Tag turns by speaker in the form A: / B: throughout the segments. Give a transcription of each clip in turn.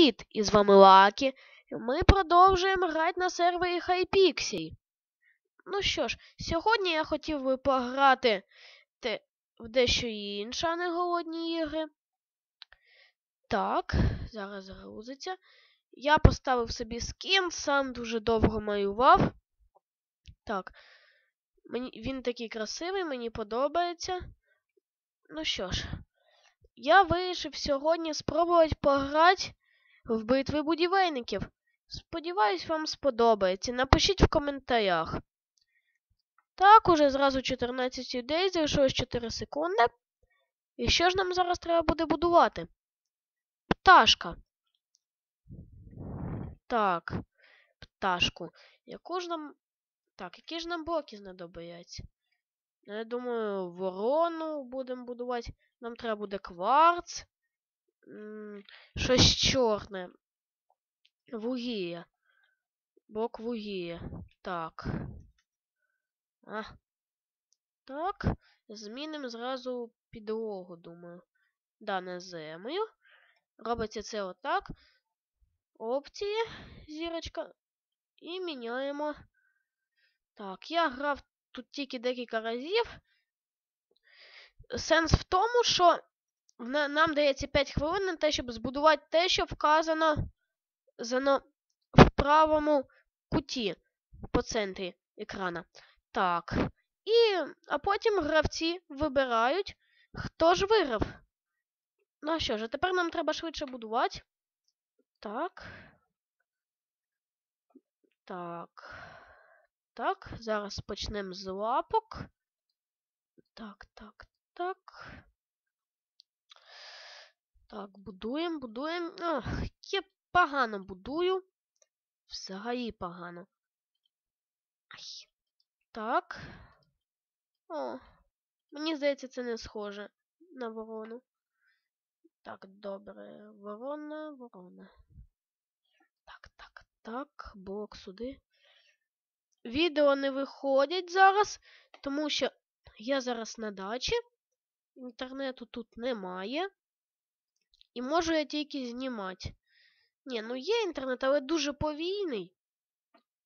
A: привіт! І з вами Лакі. Ми продовжуємо грати на сервері Hypixel. Ну що ж, сьогодні я хотів би пограти те, в дещо інше, а не голодні ігри. Так, зараз грузиться. Я поставив собі скін, сам дуже довго малював. Так. Мені, Він такий красивий, мені подобається. Ну що ж. Я вирішив сьогодні спробувати пограти в битви будівельників. Сподіваюсь, вам сподобається. Напишіть в коментарях. Так, уже зразу 14 людей, залишилось 4 секунди. І що ж нам зараз треба буде будувати? Пташка. Так, пташку. Яку ж нам. Так, які ж нам блоки знадобляться? Ну, я думаю, ворону будемо будувати. Нам треба буде кварц. Щось чорне. Вугілля. Блок вугілля. Так. А. Так. Змінимо зразу підлогу, думаю. Да, на землю. Робиться це отак. Опції, зірочка. І міняємо. Так, я грав тут тільки декілька разів. Сенс в тому, що нам дається 5 хвилин на те, щоб збудувати те, що вказано в правому куті по центрі екрана. Так. І, А потім гравці вибирають, хто ж виграв. Ну що ж, тепер нам треба швидше будувати. Так. Так. Так, зараз почнемо з лапок. Так, так, так. Так, будуємо, будуємо. Ох, я погано будую. Взагалі погано. Ай. Так. О, мені здається, це не схоже на ворону. Так, добре. Ворона, ворона. Так, так, так. Блок сюди. Відео не виходять зараз, тому що я зараз на дачі. Інтернету тут немає. І можу я тільки знімати. Ні, ну є інтернет, але дуже повільний.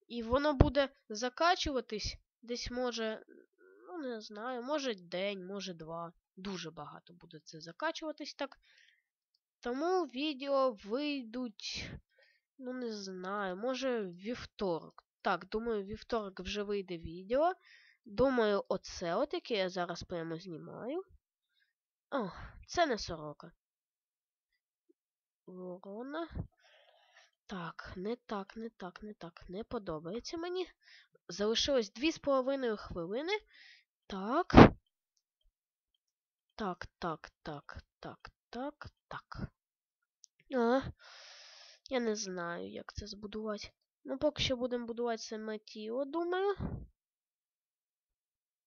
A: І воно буде закачуватись десь може, ну не знаю, може день, може два. Дуже багато буде це закачуватись так. Тому відео вийдуть, ну не знаю, може вівторок. Так, думаю, вівторок вже вийде відео. Думаю, оце от яке я зараз прямо знімаю. О, це не сорока. Ворона. Так, не так, не так, не так. Не подобається мені. Залишилось 2,5 хвилини. Так. Так, так, так, так, так, так. А, Я не знаю, як це збудувати. Ну, поки що будемо будувати саме тіло, думаю.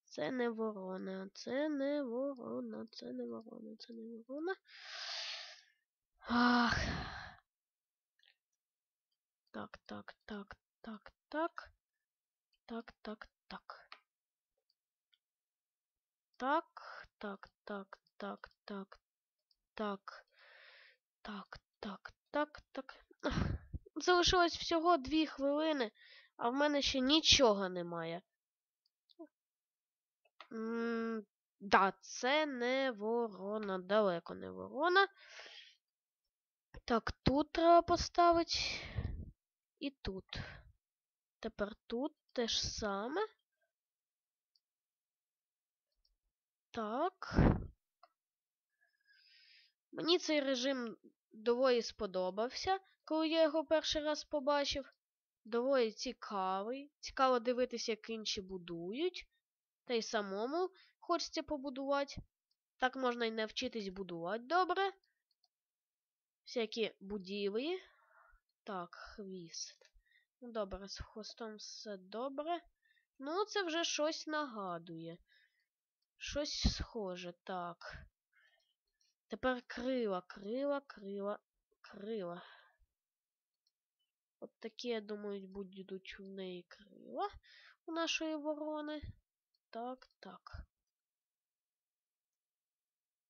A: Це не ворона, це не ворона, це не ворона, це не ворона. Ах. Так, так, так, так, так. Так, так, так. Так, так, так, так, так, так. Так, так, так, так. Залишилось всього дві хвилини, а в мене ще нічого немає. М да, це не ворона, далеко не ворона. Так, тут треба поставити. І тут. Тепер тут те ж саме. Так. Мені цей режим доволі сподобався, коли я його перший раз побачив. Доволі цікавий. Цікаво дивитися, як інші будують. Та й самому хочеться побудувати. Так можна і навчитись будувати добре всякі будівлі. Так, хвіст. Ну, добре, з хвостом все добре. Ну, це вже щось нагадує. Щось схоже, так. Тепер крила, крила, крила, крила. От такі, я думаю, будуть у неї крила у нашої ворони. Так, так.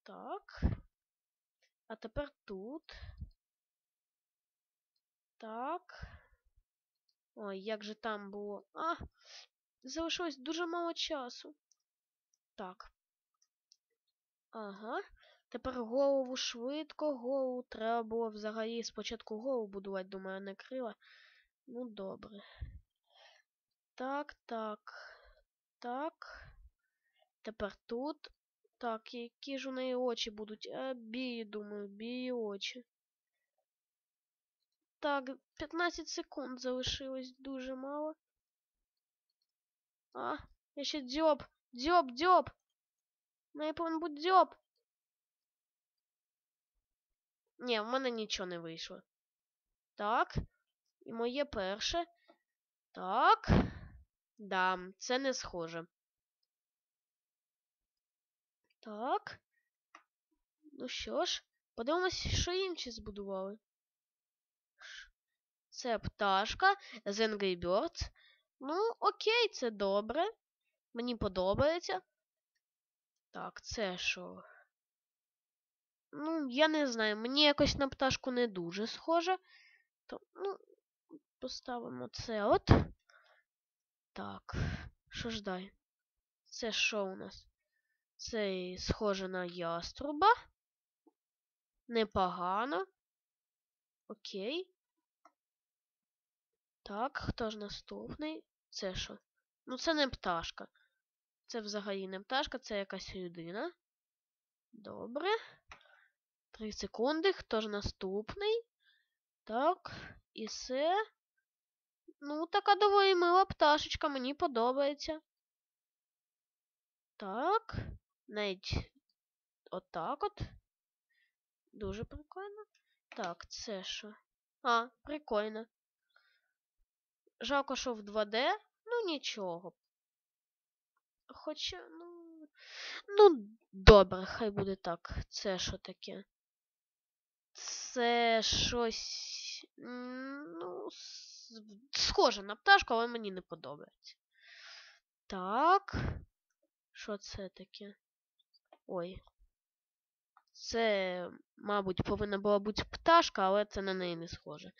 A: Так. А тепер тут. Так. Ой, як же там було. А, залишилось дуже мало часу. Так. Ага. Тепер голову швидко, голову треба було взагалі спочатку голову будувати, думаю, не крила. Ну, добре. Так, так. Так. Тепер тут. Так, які ж у неї очі будуть? А, бії, думаю, бії очі. Так, 15 секунд залишилось дуже мало. А, я ще дзьоб. Дзьоб, дзьоб. Неї повинен бути дзьоб. Ні, в мене нічого не вийшло. Так. І моє перше. Так. Да, це не схоже. Так. Ну що ж, подивимось, що інші збудували. Це пташка з Angry Birds. Ну, окей, це добре. Мені подобається. Так, це що? Ну, я не знаю, мені якось на пташку не дуже схоже. То, ну, поставимо це от. Так, що ж дай? Це що у нас? Це схоже на яструба. Непогано. Окей. Так, хто ж наступний? Це що? Ну, це не пташка. Це взагалі не пташка, це якась людина. Добре. Три секунди. Хто ж наступний? Так. І це. Ну, така доволі мила пташечка, мені подобається. Так. Навіть отак от. Дуже прикольно. Так, це що? А, прикольно. Жалко, що в 2D. Ну, нічого. Хоча, ну. Ну, добре, хай буде так. Це що таке? Це щось. Ну, схоже на пташку, але мені не подобається. Так. Що це таке? Ой. Це, мабуть, повинна була бути пташка, але це на неї не схоже.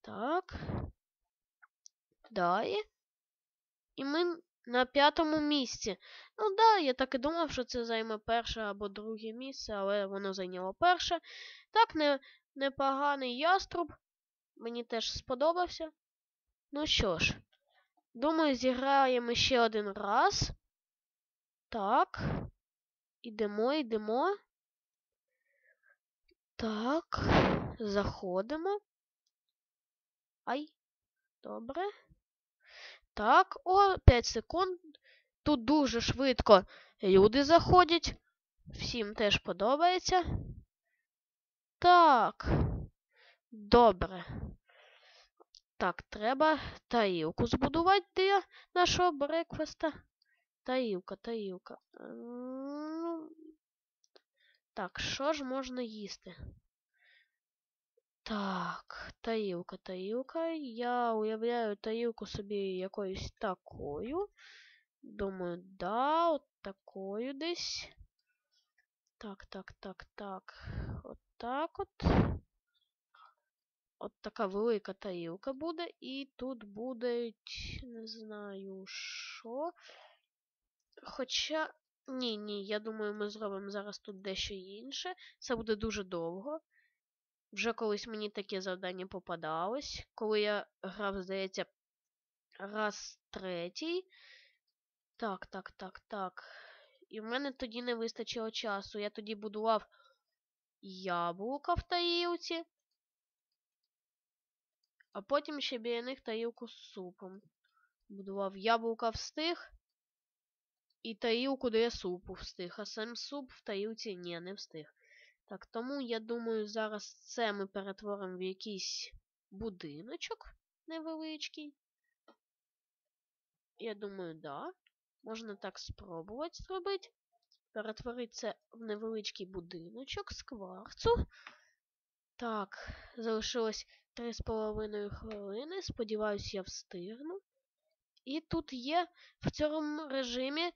A: Так. Далі. І ми на п'ятому місці. Ну да, я так і думав, що це займе перше або друге місце, але воно зайняло перше. Так, не, непоганий яструб. Мені теж сподобався. Ну що ж, думаю, зіграємо ще один раз. Так. Ідемо, йдемо. Так. Заходимо. Ай. Добре. Так, о, 5 секунд. Тут дуже швидко люди заходять. Всім теж подобається. Так. Добре. Так, треба таїлку збудувати для нашого брекфеста. Таїлка, таїлка. Так, що ж можна їсти? Так, таїлка, таїлка. Я уявляю таїлку собі якоюсь такою. Думаю, да, от такою десь. Так, так, так, так. От так от. От така велика таїлка буде. І тут будуть, не знаю що. Хоча. Ні, ні, я думаю, ми зробимо зараз тут дещо інше. Це буде дуже довго. Вже колись мені таке завдання попадалось. Коли я грав, здається, раз третій. Так, так, так, так. І в мене тоді не вистачило часу. Я тоді будував яблука в таїлці. А потім ще біля них таїлку з супом. Будував яблука встиг. І таїлку, де я супу встиг. А сам суп в таїлці ні, не встиг. Так, тому я думаю, зараз це ми перетворимо в якийсь будиночок невеличкий. Я думаю, да. Можна так спробувати зробити. Перетворити це в невеличкий будиночок з кварцу. Так, залишилось 3,5 хвилини. Сподіваюсь, я встигну. І тут є в цьому режимі.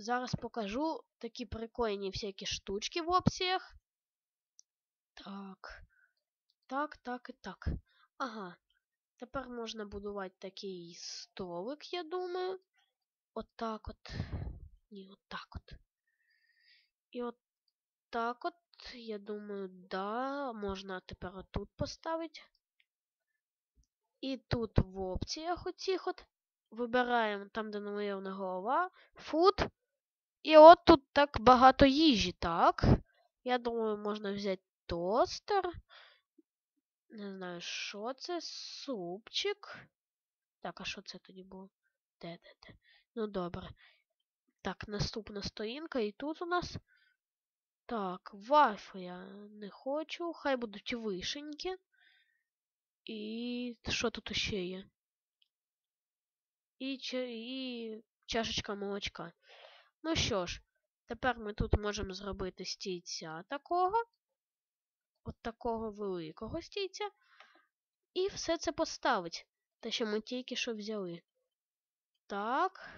A: Зараз покажу такі прикольні всякі штучки в опціях. Так. Так, так і так. Ага. Тепер можна будувати такий столик, я думаю. Отак от. Ні, отак от. І от так от, я думаю, да, можна тепер отут поставити. І тут в опціях оцих от вибираємо там, де намальована голова, фуд. І от тут так багато їжі, так? Я думаю, можна взяти тостер. Не знаю, що це? Супчик. Так, а що це тоді було? Де, де, де? Ну добре. Так, наступна сторінка, і тут у нас. Так, вафля я не хочу. Хай будуть вишеньки. І що тут ще є? І, і чашечка молочка. Ну що ж, тепер ми тут можемо зробити стійця такого. От такого великого стійця. І все це поставить. Те, що ми тільки що взяли. Так.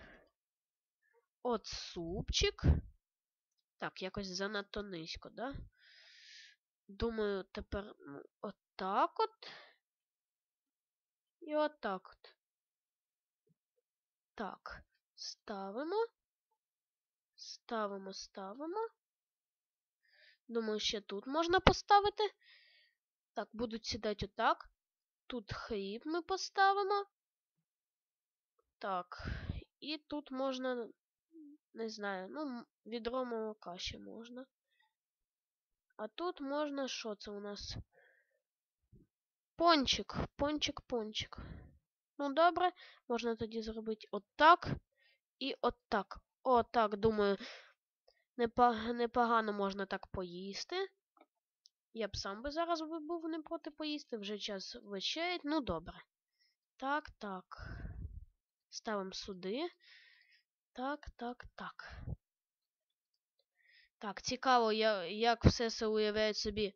A: От супчик. Так, якось занадто низько, да? Думаю, тепер ну, отак от. І отак от. Так, ставимо. Ставимо, ставимо. Думаю, ще тут можна поставити. Так, будуть сідати отак. Тут хліб ми поставимо. Так. І тут можна, не знаю, ну, відро молока ще можна. А тут можна, що це у нас? Пончик, пончик, пончик. Ну, добре, можна тоді зробити отак і отак. Отак, думаю, непогано можна так поїсти. Я б сам би зараз був не проти поїсти, вже час вечерять. Ну, добре. Так, так. Ставимо сюди. Так, так, так. Так, цікаво, як все це уявляють собі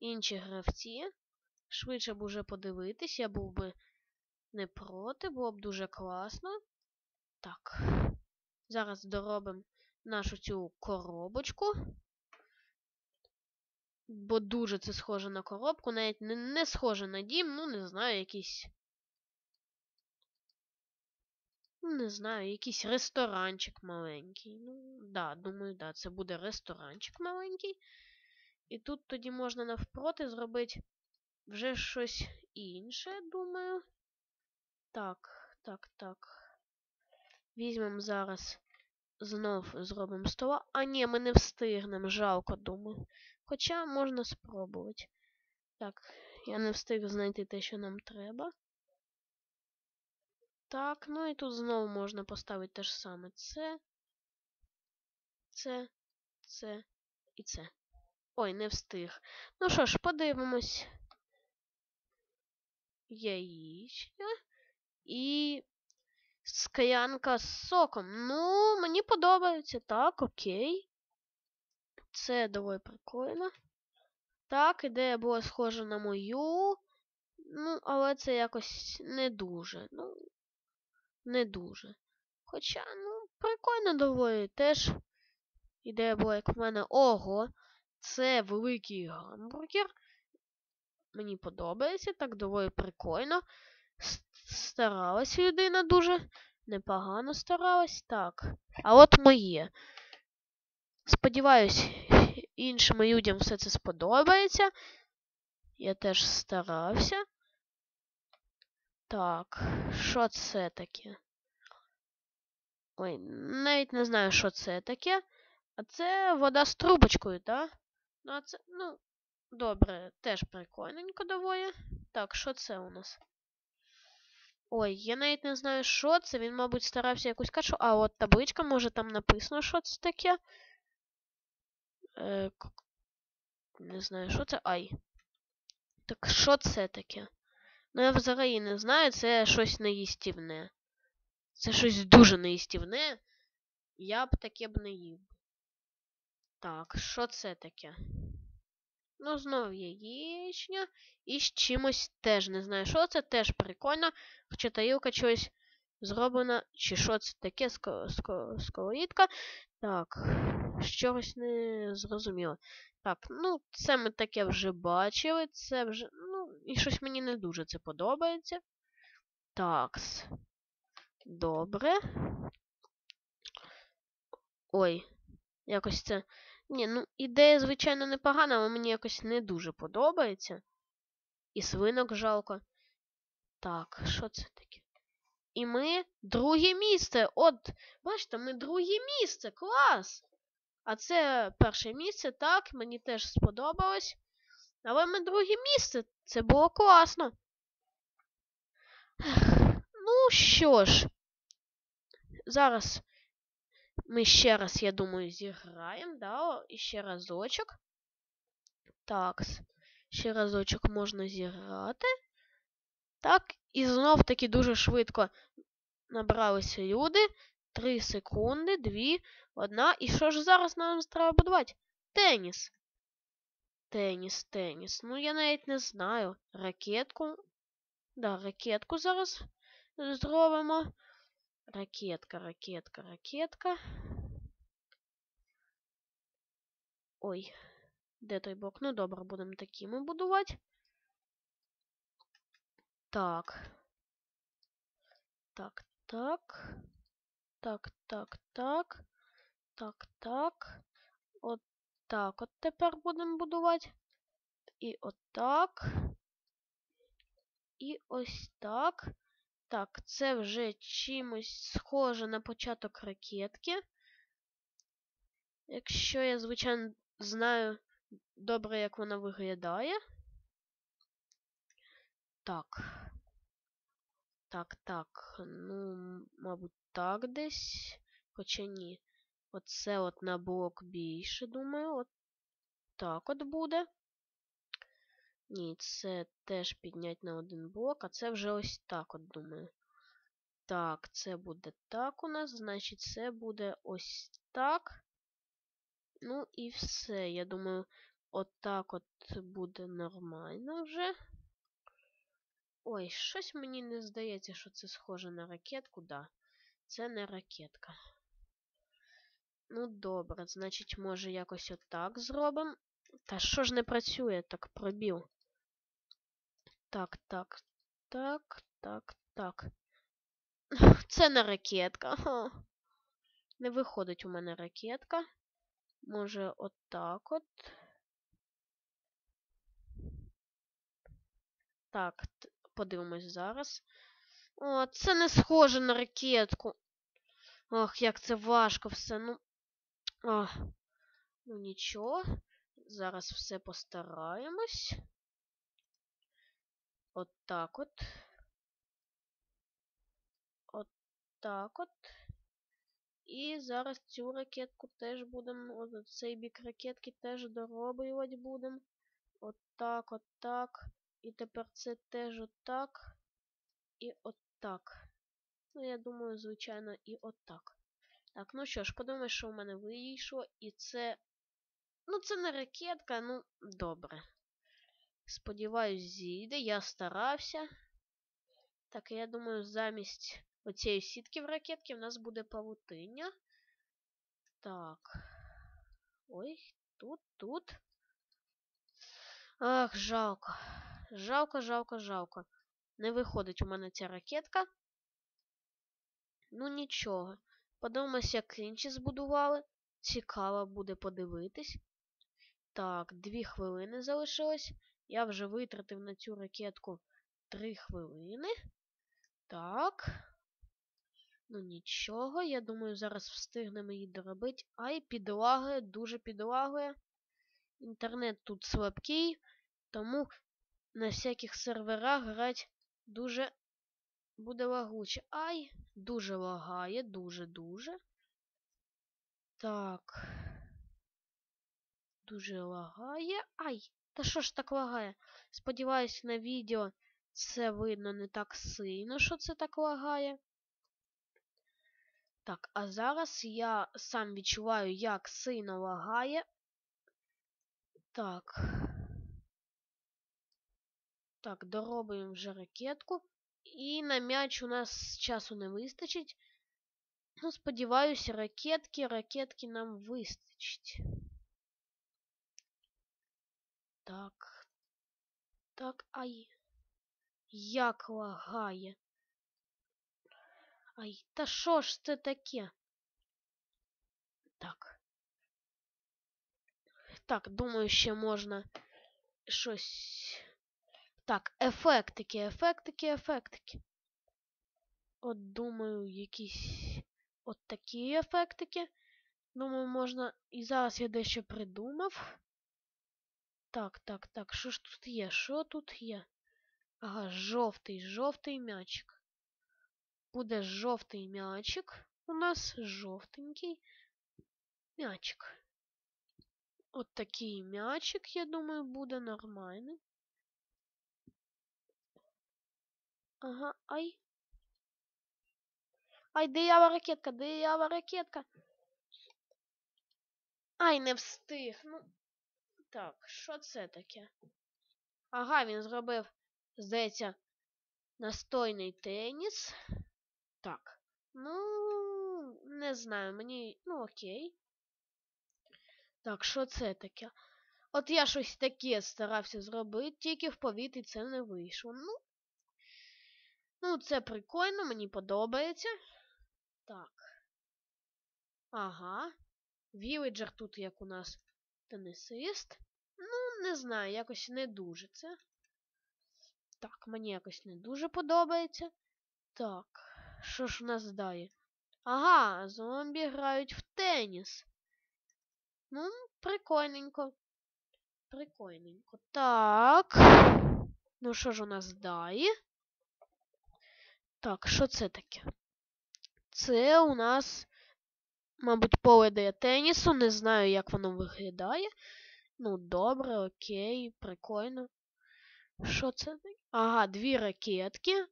A: інші гравці. Швидше б уже подивитись, я був би не проти, було б дуже класно. Так. Зараз доробимо нашу цю коробочку. Бо дуже це схоже на коробку, навіть не, схоже на дім, ну, не знаю, якийсь. Не знаю, якийсь ресторанчик маленький. Ну, да, думаю, да, це буде ресторанчик маленький. І тут тоді можна навпроти зробити вже щось інше, думаю. Так, так, так. Візьмемо зараз знов зробимо стола. А ні, ми не встигнемо, жалко, думаю. Хоча можна спробувати. Так, я не встиг знайти те, що нам треба. Так, ну і тут знову можна поставити те ж саме. Це, це, це і це. Ой, не встиг. Ну що ж, подивимось. Яєчня. І склянка з соком. Ну, мені подобається. Так, окей. Це доволі прикольно. Так, ідея була схожа на мою. Ну, але це якось не дуже. Ну, не дуже. Хоча, ну, прикольно доволі теж. Ідея була, як в мене. Ого! Це великий гамбургер. Мені подобається, так доволі прикольно. Старалась людина дуже. Непогано старалась. Так. А от моє. Сподіваюсь, іншим людям все це сподобається. Я теж старався. Так, що це таке? Ой, навіть не знаю, що це таке. А це вода з трубочкою, так? Ну, а це, ну, добре, теж прикольненько доволі. Так, що це у нас? Ой, я навіть не знаю, що це. Він, мабуть, старався якусь кашу. А, от табличка, може там написано, що це таке. Е, Не знаю, що це. Ай. Так що це таке? Ну, я взагалі не знаю, це щось неїстівне. Це щось дуже неїстівне. Я б таке б не їв. Так, що це таке? Ну, знову яєчня. І з чимось теж не знаю, що це, теж прикольно. Хоча тарілка чогось зроблена. Чи що це таке сковорідка. Так, чогось не зрозуміло. Так, ну, це ми таке вже бачили. Це вже. Ну, і щось мені не дуже це подобається. Такс. Добре. Ой, якось це. Ні, ну ідея, звичайно, непогана, але мені якось не дуже подобається. І свинок жалко. Так, що це таке? І ми друге місце. От, бачите, ми друге місце. Клас! А це перше місце, так, мені теж сподобалось. Але ми друге місце. Це було класно. Ну що ж, зараз ми ще раз, я думаю, зіграємо, да, і ще разочок. Так, ще разочок можна зіграти. Так, і знов таки дуже швидко набралися люди. Три секунди, дві, одна. І що ж зараз нам треба будувати? Теніс. Теніс, теніс. Ну, я навіть не знаю. Ракетку. Да, ракетку зараз зробимо. Ракетка, ракетка, ракетка. Ой, де той бок? Ну добре, будемо такими будувати. Так. Так, так. Так, так, так. Так, так. От так от тепер будемо будувати. І отак. І ось так. Так, це вже чимось схоже на початок ракетки. Якщо я, звичайно, знаю добре, як вона виглядає. Так. Так, так. Ну, мабуть, так десь. Хоча ні. Оце от на блок більше, думаю. От так от буде. Ні, це теж піднять на один блок, а це вже ось так от думаю. Так, це буде так у нас, значить, це буде ось так. Ну і все. Я думаю, отак от, от буде нормально вже. Ой, щось мені не здається, що це схоже на ракетку, да. Це не ракетка. Ну, добре, значить, може, якось отак зробимо. Та що ж не працює, так пробіл. Так, так, так, так, так. Це не ракетка. Не виходить у мене ракетка. Може, отак от. Так, подивимось зараз. О, це не схоже на ракетку. Ох, як це важко все. Ну. Ну нічого. Зараз все постараємось. От так от. От так от. І зараз цю ракетку теж будемо. От цей бік ракетки теж дороблювати будемо. От так, от так. І тепер це теж отак. І отак. Ну, я думаю, звичайно, і отак. Так, ну що ж, подумай, що в мене вийшло. І це. Ну, це не ракетка, ну, добре. Сподіваюсь, зійде. Я старався. Так, я думаю, замість оцієї сітки в ракетки в нас буде павутиння. Так. Ой, тут, тут. Ах, жалко. Жалко, жалко, жалко. Не виходить у мене ця ракетка. Ну, нічого. Подивимось, як інші збудували. Цікаво буде подивитись. Так, дві хвилини залишилось. Я вже витратив на цю ракетку 3 хвилини. Так. Ну нічого, я думаю, зараз встигнемо її доробити. Ай, підлагує, дуже підлагує. Інтернет тут слабкий, тому на всяких серверах грати дуже буде лагуче. Ай, дуже лагає, дуже-дуже. Так. Дуже лагає. Ай! Та що ж так лагає? Сподіваюсь, на відео це видно не так сильно, що це так лагає. Так, а зараз я сам відчуваю, як сильно лагає. Так. Так, доробимо вже ракетку. І на м'яч у нас часу не вистачить. Ну, сподіваюся, ракетки, ракетки нам вистачить. Так. Так, ай. Як лагає. Ай, та що ж це таке? Так. Так, думаю, ще можна щось. Так, ефектики, ефектики, ефектики. От думаю, якісь от такі ефектики. Думаю, можна. І зараз я дещо придумав. Так, так, так, що ж тут є? Що тут є? Ага, жовтий, жовтий м'ячик. Буде жовтий м'ячик. У нас жовтенький м'ячик. От такий м'ячик, я думаю, буде нормальний. Ага, ай. Ай, диява ракетка, диява ракетка. Ай, не встиг. Ну. Так, що це таке? Ага, він зробив, здається, настойний теніс. Так. Ну, не знаю, мені. Ну, окей. Так, що це таке? От я щось таке старався зробити, тільки в повітрі це не вийшло. Ну, ну, це прикольно, мені подобається. Так. Ага. Віледжер тут як у нас тенісист. Не знаю, якось не дуже це. Так, мені якось не дуже подобається. Так, що ж у нас далі? Ага, зомбі грають в теніс. Ну, прикольненько. Прикольненько. Так. Ну, що ж у нас далі? Так, що це таке? Це у нас, мабуть, поле для тенісу. Не знаю, як воно виглядає. Ну, добре, окей, прикольно. Що це? Ага, дві ракетки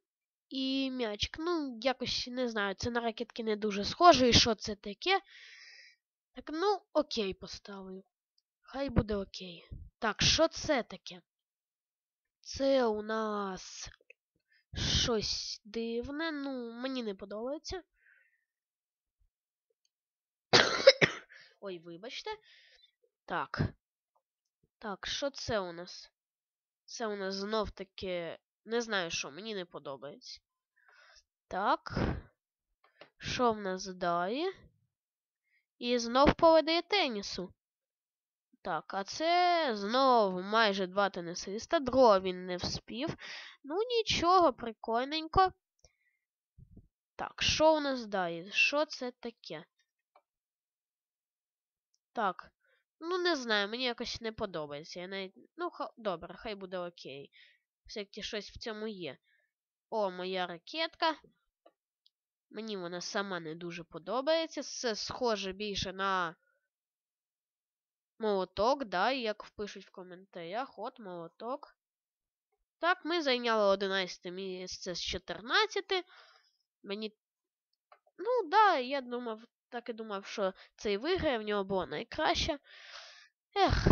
A: і м'ячик. Ну, якось не знаю, це на ракетки не дуже схоже. І що це таке? Так, ну, окей, поставлю. Хай буде окей. Так, що це таке? Це у нас щось дивне. Ну, мені не подобається. Ой, вибачте. Так. Так, що це у нас? Це у нас знов таки. Не знаю що, мені не подобається. Так. Що в нас далі? І знов поведає тенісу. Так, а це знову майже два тенісиста. Дро він не вспів. Ну, нічого, прикольненько. Так, що у нас далі? Що це таке? Так. Ну, не знаю, мені якось не подобається. Я навіть... Ну, ха... добре, хай буде окей. Все-таки щось в цьому є. О, моя ракетка. Мені вона сама не дуже подобається. Це схоже більше на молоток, да, як впишуть в коментарях. От молоток. Так, ми зайняли 11 місце з 14. Мені. Ну, да, я думав, так і думав, що цей виграє, в нього було найкраще. Ех.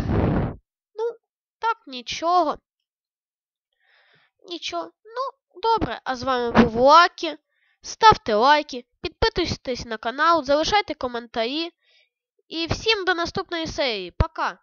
A: Ну, так, нічого. Нічого. Ну, добре. А з вами був Лакі. Ставте лайки, підписуйтесь на канал, залишайте коментарі. І всім до наступної серії. Пока!